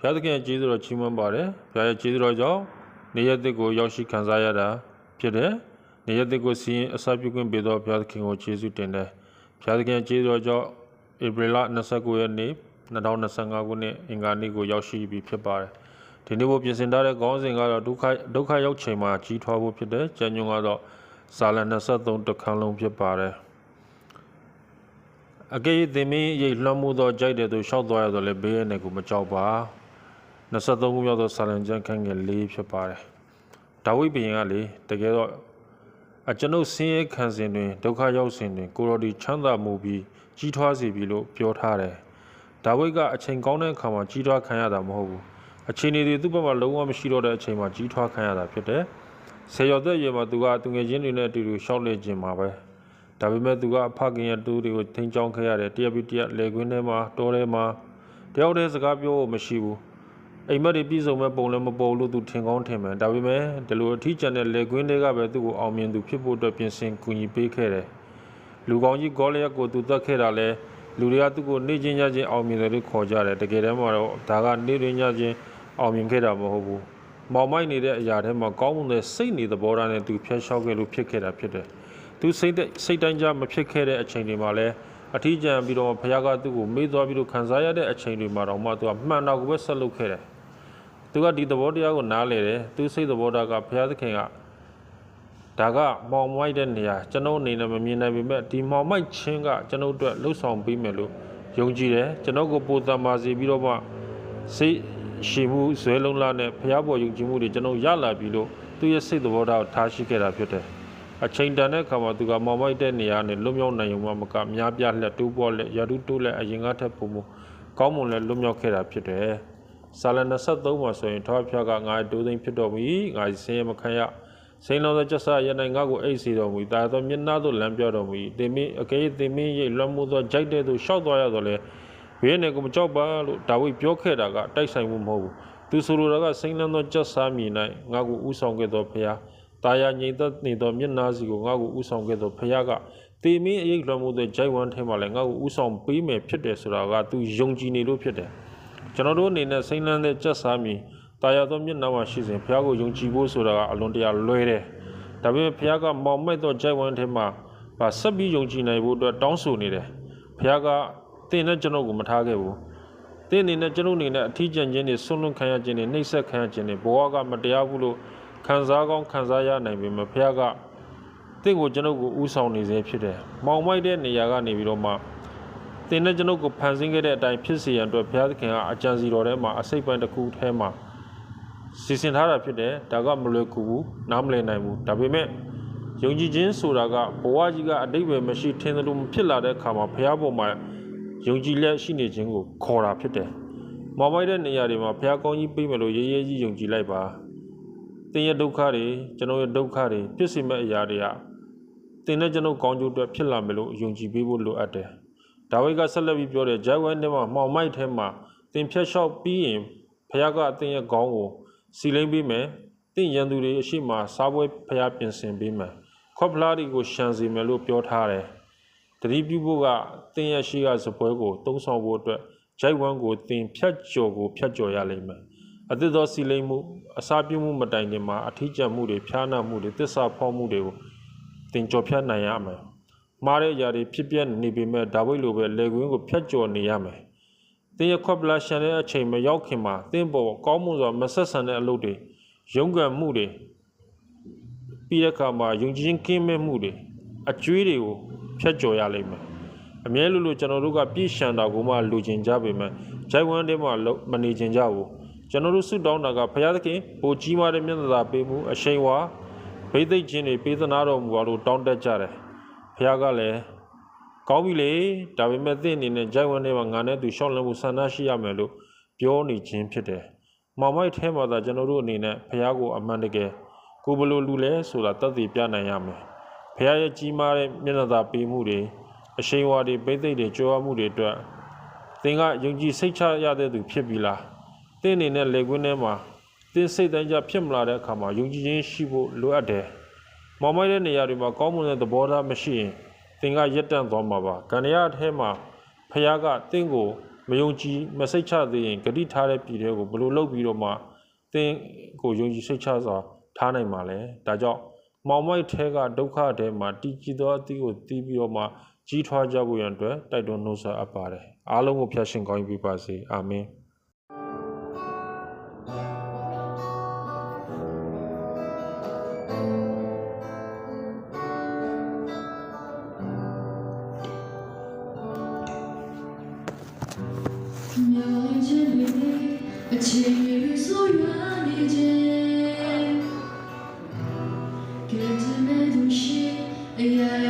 ဘုရားသခင်ရဲ့ကျေးဇူးတော်ချီးမွမ်းပါတယ်ဘုရားရဲ့ကျေးဇူးတော်ကြောင့်နေရက်တစ်ကိုရောက်ရှိခံစားရတာဖြစ်တယ်နေရက်တစ်ကိုစီရင်အစာပြုခွင့်ပေးတော်ဘုရားသခင်ကိုကျေးဇူးတင်တယ်ဘုရားသခင်ရဲ့ကျေးဇူးတော်ကြောင့်ဧပြီလ29ရက်နေ့2025ခုနှစ်အင်္ဂါနေ့ကိုရောက်ရှိပြီဖြစ်ပါတယ်ဒီနေ့ဘုပြင်ဆင်ထားတဲ့ခေါင်းစဉ်ကတော့ဒုက္ခဒုက္ခရောက်ချိန်မှာကြီးထွားဖို့ဖြစ်တယ်ကျမ်းညွန်ကတော့ဇာလန်23တခန်းလုံးဖြစ်ပါတယ်အကေသင်မင်းရိတ်လွှမ်းမှုသောကြိုက်တဲ့သူရှောက်သွားရတော့လေဘေးရနေကိုမကြောက်ပါ 23ခုမြောက်သောဆာလံကျမ်းခန်းငယ်၄ဖြစ်ပါတယ်ဒါဝိဒ်ဘုရင်ကလေတကယ်တော့အကျွန်ုပ်ဆင်းရဲခံစဉ်တွင်ဒုက္ခရောက်စဉ်တွင်ကိုရော်ဒီချမ်းသာမှုပြီးကြီးထွားစေပြီလို့ပြောထားတယ်ဒါဝိဒ်ကအချိန်ကောင်းတဲ့အခါမှာကြီးထွားခံရတာမဟုတ်ဘူးအချိန်တွေသူ့ဘက်မှာလုံးဝမရှိတော့တဲ့အချိန်မှာကြီးထွားခံရတာဖြစ်တယ်ဆေရော်သက်ရွယ်မှာသူကသူငယ်ချင်းတွေနဲ့အတူတူရှောက်လေခြင်းမှာပဲဒါပေမဲ့သူကအဖခင်ရဲ့တူးတွေကိုထိန်းချောင်းခဲ့ရတယ်တရက်ပြီးတရက်လေကွင်းထဲမှာတောထဲမှာတယောက်တည်းစကားပြောဖို့မရှိဘူး အိမ်မက်တွေပြည်စုံမဲ့ပုံလည်းမပေါ်လို့သူထင်ကောင်းထင်မယ်ဒါပေမဲ့ဒီလိုအထီးကျန်တဲ့လေကွင်းတွေကပဲသူ့ကိုအောင်မြင်သူဖြစ်ဖို့အတွက်ပြင်ဆင်ကူညီပေးခဲ့တယ်လူကောင်းကြီးဂေါလိယက်ကိုသူတတ်ခဲ့တာလဲလူတွေကသူ့ကိုနေချင်းညချင်းအောင်မြင်တယ်လို့ခေါ်ကြတယ်တကယ်တမ်းမှာတော့ဒါကနေရင်းညချင်းအောင်မြင်ခဲ့တာမဟုတ်ဘူးမောင်မိုက်နေတဲ့အရာထဲမှာကောင်းမွန်တဲ့စိတ်နေသဘောထားနဲ့သူဖျက်လျှောက်ခဲ့လို့ဖြစ်ခဲ့တာဖြစ်တယ်သူစိတ်တဲ့စိတ်တိုင်းကြမဖြစ်ခဲ့တဲ့အချိန်တွေမှာလည်းအထီးကျန်ပြီးတော့ဘုရားကသူ့ကိုမေးသွားပြီးတော့ခံစားရတဲ့အချိန်တွေမှာတော့မှသူကမှန်တော့ကိုပဲဆက်လုပ်ခဲ့တယ်။ သူကဒီသဘောတရားကိုနားလေတယ်။သူစိတ်သဘောတရားကဘုရားသခင်ကဒါကမောင်မိုက်တဲ့နေရာကျွန်တော်အနေနဲ့မမြင်နိုင်ပေမဲ့ဒီမောင်မိုက်ချင်းကကျွန်တော်တို့လှုပ်ဆောင်ပေးမယ်လို့ယုံကြည်တယ်။ကျွန်တော်ကိုပိုတန်ပါစေပြီးတော့မှစိတ်ရှိမှုဇွဲလုံးလာနဲ့ဘုရားပေါ်ယုံကြည်မှုတွေကျွန်တော်ရလာပြီလို့သူရဲ့စိတ်သဘောထားကိုထားရှိခဲ့တာဖြစ်တယ်။အချိန်တန်တဲ့အခါမှာသူကမောင်မိုက်တဲ့နေရာနဲ့လွတ်မြောက်နိုင်ုံမှမကများပြားလက်တူးပေါ်လက်ရာတူးတိုးလက်အရင်ကထက်ပုံမကောင်းမွန်လက်လွတ်မြောက်ခဲ့တာဖြစ်တယ်။ စာလ23မှာဆိုရင်ထောက်ဖျားကငါတိုးသိမ်းဖြစ်တော်မူ၏ငါဆင်းရဲမခံရစိန်လောသောကျဆာရနိုင်ငါကိုအိတ်စီတော်မူ၏တာသောမျက်နှာသို့လမ်းပြတော်မူ၏တင်မင်းအကယ်တင်မင်းရိတ်လွှမ်းမိုးသောကြိုက်တဲ့သို့ရှောက်သွားရတော့လေဘေးနဲ့ကိုမကြောက်ပါလို့ဒါဝိဒ်ပြောခဲ့တာကတိုက်ဆိုင်မှုမဟုတ်ဘူးသူဆိုလိုတာကစိန်လန်းသောကျဆာမြည်၌ငါကိုဥဆောင်ခဲ့သောဖျားတာယာငြိမ်သက်နေသောမျက်နာစီကိုငါ့ကိုဥဆောင်ခဲ့သောဖခင်ကတေမင်းအရေးလွှမ်းမိုးတဲ့ဂျိုက်ဝမ်ထဲမှာလည်းငါ့ကိုဥဆောင်ပေးမယ်ဖြစ်တယ်ဆိုတာကသူယုံကြည်နေလို့ဖြစ်တယ် ကျွန်တော်တို့အနေနဲ့စိမ့်လန်းတဲ့ကြက်စားမီတာယာသောမျက်နှာမှာရှိစဉ်ဖခင်ကိုယုံကြည်ဖို့ဆိုတာကအလွန်တရာလွဲတယ်ဒါပေမဲ့ဖခင်ကမောင်မိုက်သောဂျိုက်ဝမ်ထဲမှာဗာဆက်ပြီးယုံကြည်နိုင်ဖို့အတွက်တောင်းဆိုနေတယ်ဖခင်ကတင်းနဲ့ကျွန်တော်ကိုမထားခဲ့ဘူးတင်းအနေနဲ့ကျွန်တော်အနေနဲ့အထီးကျန်ခြင်းတွေဆွန့်လွတ်ခံရခြင်းတွေနှိပ်စက်ခံရခြင်းတွေဘဝကမတရားဘူးလို့ခံစားကောင်းခံစားရနိုင်ပြီမဖះကတင့်ကိုကျွန်ုပ်ကိုဥဆောင်နေစေဖြစ်တယ်။မောင်မိုက်တဲ့နေရာကနေပြီးတော့မှ တင်တဲ့ကျွန်ုပ်ကိုဖန်ဆင်းခဲ့တဲ့အတိုင်းဖြစ်စေရန်အတွက်ဘုရားသခင်ကအကြံစီတော်ထဲမှာအစိတ်ပိုင်းတစ်ခုထဲမှာစီစဉ်ထားတာဖြစ်တယ်။ဒါကမလွယ်ကူဘူးနားမလည်နိုင်ဘူး။ဒါပေမဲ့ယုံကြည်ခြင်းဆိုတာကဘဝကြီးကအတိတ်ပဲမရှိထင်သလိုမဖြစ်လာတဲ့အခါမှာဘုရားပေါ်မှာယုံကြည်လက်ရှိနေခြင်းကိုခေါ်တာဖြစ်တယ်။မောင်မိုက်တဲ့နေရာတွေမှာဘုရားကောင်းကြီးပေးမယ်လို့ရေးရေးကြီးယုံကြည်လိုက်ပါ။တင်းရဲ့ဒုက္ခတွေကျွန်တော်ရဲ့ဒုက္ခတွေဖြစ်စေမဲ့အရာတွေကတင်းနဲ့ကျွန်တော်ကောင်းကျိုးအတွက်ဖြစ်လာမယ်လို့ယုံကြည်ပေးဖို့လိုအပ်တယ်။ ဒါဝိဒ်ကဆက်လက်ပြီးပြောတယ်ဂျိုင်ဝမ်ထဲမှာမှောင်မိုက်ထဲမှာတင်းဖြတ်လျှောက်ပြီးရင်ဖခင်ကအတင်းရဲ့ခေါင်းကိုစီလိမ့်ပေးမယ်။တင်းရန်သူတွေအရှိမစားပွဲဖခင်ပြင်ဆင်ပေးမယ်။ခေါပလာဒီကိုရှန်စီမယ်လို့ပြောထားတယ်။တတိပြုဖို့ကတင်းရဲ့ရှိကစပွဲကိုတုံးဆောင်ဖို့အတွက်ဂျိုင်ဝမ်ကိုတင်းဖြတ်ကျော်ကိုဖြတ်ကျော်ရလိမ့်မယ်။အသစ်သောစီလိမ့်မှုအစာပြုမှုမတိုင်ခင်မှာအထီးကျန်မှုတွေဖျားနာမှုတွေတစ္ဆာဖောက်မှုတွေကိုတင်ကြော်ဖြတ်နိုင်ရမယ်။ မှားတဲ့အရာတွေဖြစ်ပျက်နေပေမဲ့ဒါဝိဒ်လိုပဲလေကွင်းကိုဖျက်ကျော်နေရမယ်။သင်ရဲ့ခွက်ပလာရှန်တဲ့အချိန်မရောက်ခင်မှာသင်ပေါ်ကောင်းမှုစွာမဆက်ဆံတဲ့အလုပ်တွေရုန်းကန်မှုတွေပြီးတဲ့အခါမှာယုံကြည်ခြင်းကင်းမဲ့မှုတွေအကျွေးတွေကိုဖျက်ကျော်ရလိမ့်မယ်။အမြဲလို့လို့ကျွန်တော်တို့ကပြည့်ရှံတာကိုမှလူကျင်ကြပေမဲ့ဂျိုင်ဝမ်တဲမှာလုံးမနေကျင်ကြဘူးကျွန်တော်တို့ဆုတောင်းတာကဘုရားသခင်ပိုကြီးမားတဲ့မျက်နှာသာပေးမှုအရှိန်ဝါဗိသိက်ခြင်းတွေပေးသနာတော်မူပါလို့တောင်းတကြတယ် ဘုရားကလည်းကောင်းပြီလေဒါပေမဲ့သင်အနေနဲ့ဂျိုင်ဝမ်ထဲမှာငါနဲ့သူရှောက်လန်းမှုဆန္ဒရှိရမယ်လို့ပြောနေခြင်းဖြစ်တယ်မောင်မိုက်ထဲမှာသာကျွန်တော်တို့အနေနဲ့ဘုရားကိုအမှန်တကယ်ကိုဘလို့လူလဲဆိုတာတတ်သိပြနိုင်ရမယ်ဘုရားရဲ့ကြီးမားတဲ့မျက်နှာသာပေးမှုတွေအရှိန်ဝါတွေပိတ်သိမ့်တွေကြွားမှုတွေအတွက်သင်ကယုံကြည်စိတ်ချရတဲ့သူဖြစ်ပြီလားသင်အနေနဲ့လေကွင်းထဲမှာသင်စိတ်တိုင်းကြဖြစ်မလာတဲ့အခါမှာယုံကြည်ခြင်းရှိဖို့လိုအပ်တယ်။ မောင်မိုက်တဲ့နေရာတွေမှာကောင်းမွန်တဲ့သဘောထားမရှိရင်သင်ကရက်တန့်သွားမှာပါ။ကန္နရအထဲမှာဖခင်ကသင်ကိုမယုံကြည်မစိတ်ချသေးရင်ဂတိထားတဲ့ပြည်တွေကိုဘယ်လိုလုပ်ပြီးတော့မှသင်ကိုယုံကြည်စိတ်ချစွာထားနိုင်မှာလဲဒါကြောင့်မောင်မိုက်ထဲကဒုက္ခထဲမှာတည်ကြည်သောအသီးကိုတီးပြီးတော့မှကြီးထွားကြဖို့ရန်အတွက်တိုက်တွန်းနှိုးဆော်အပ်ပါတယ်အားလုံးကိုဖျက်ရှင်ကောင်းကြီးပေးပါစေအာမင် မျောလင်းခြင်းတွေအချိန်တွေဆိုရွာနေခြင်းကဲတမဲ့သူရှိအရာ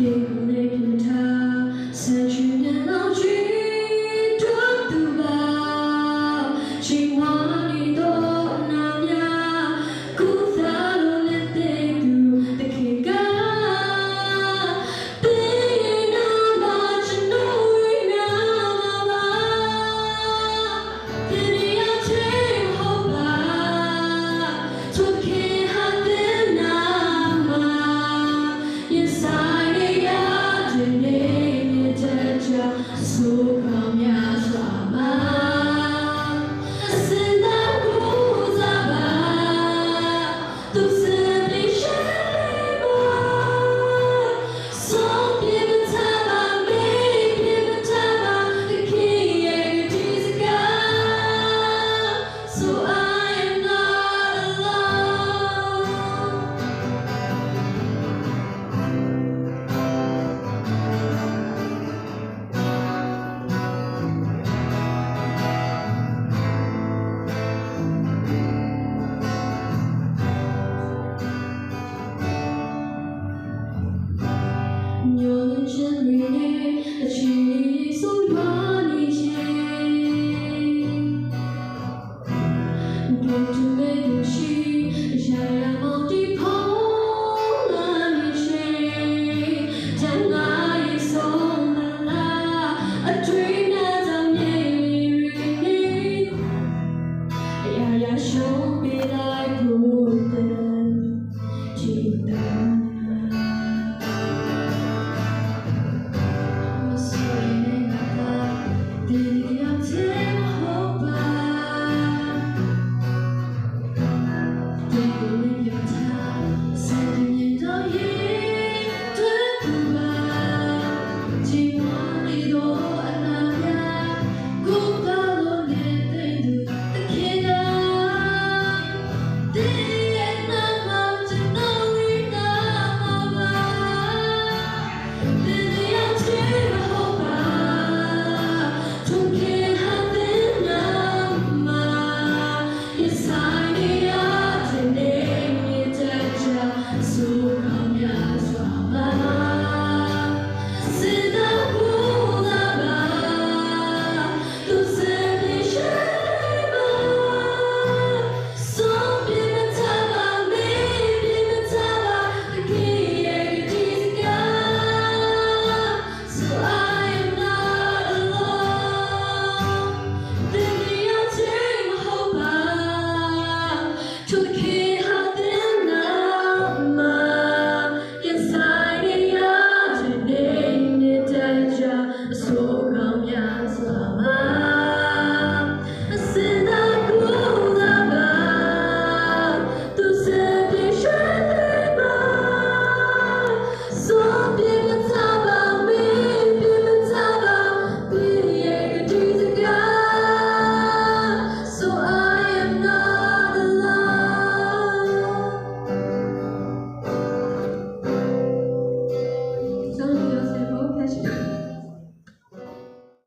ဒီနေ့